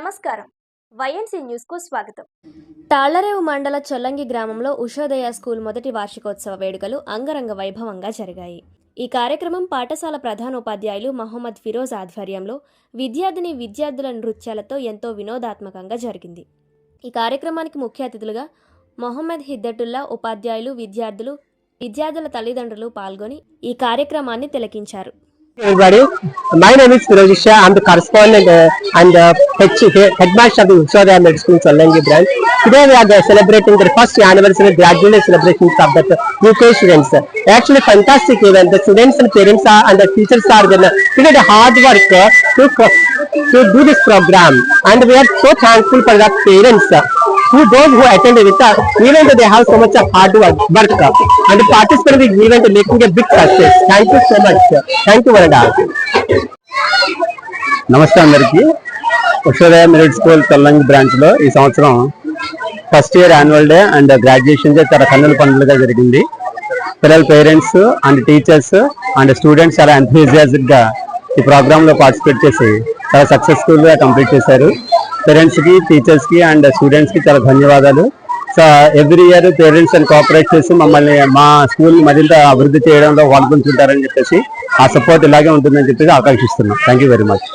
నమస్కారం. వైఎన్సీ న్యూస్కు స్వాగతం. తాళ్ళరేవు మండల చొల్లంగి గ్రామంలో ఉషోదయ స్కూల్ మొదటి వార్షికోత్సవ వేడుకలు అంగరంగ వైభవంగా జరిగాయి. ఈ కార్యక్రమం పాఠశాల ప్రధానోపాధ్యాయులు మహమ్మద్ ఫిరోజ్ ఆధ్వర్యంలో విద్యార్థిని విద్యార్థుల నృత్యాలతో ఎంతో వినోదాత్మకంగా జరిగింది. ఈ కార్యక్రమానికి ముఖ్య అతిథులుగా మొహమ్మద్ హిద్దటుల్లా ఉపాధ్యాయులు విద్యార్థులు విద్యార్థుల తల్లిదండ్రులు పాల్గొని ఈ కార్యక్రమాన్ని తిలకించారు. Everybody. My name is Firoz Shah. I'm the correspondent uh, and uh, headmaster of the Ushodaya Middle School Challangi branch. Today we are uh, celebrating the first anniversary graduate celebrations of the UK students. Actually fantastic event. The students and parents are and the teachers are gonna did a hard work uh, to to do this program and we are so thankful for the parents uh, who those who attended it uh, even though they have so much of hard work, work uh, and participated in the event making a big success. Thank you so much. Thank you, Varada. నమస్తే అందరికి Ushodaya merit school తొల్లంగి బ్రాంచ్లో ఈ సంవత్సరం first year annual day and graduation day చాలా కన్నుల పండుగగా జరిగింది పిల్లల parents and teachers and students చాలా ఎంతూజియాజిక్గా ఈ ప్రోగ్రామ్లో పార్టిసిపేట్ చేసి చాలా సక్సెస్ఫుల్గా కంప్లీట్ చేశారు పేరెంట్స్కి టీచర్స్కి అండ్ స్టూడెంట్స్కి చాలా ధన్యవాదాలు. సో ఎవ్రీ ఇయర్ పేరెంట్స్ అని కోఆపరేట్ చేసి మమ్మల్ని మా స్కూల్ మరింత అభివృద్ధి చేయడంలో పాల్గొంటుంటారని చెప్పేసి ఆ సపోర్ట్ ఇలాగే ఉంటుందని చెప్పేసి ఆకాంక్షిస్తున్నాం. Thank you very much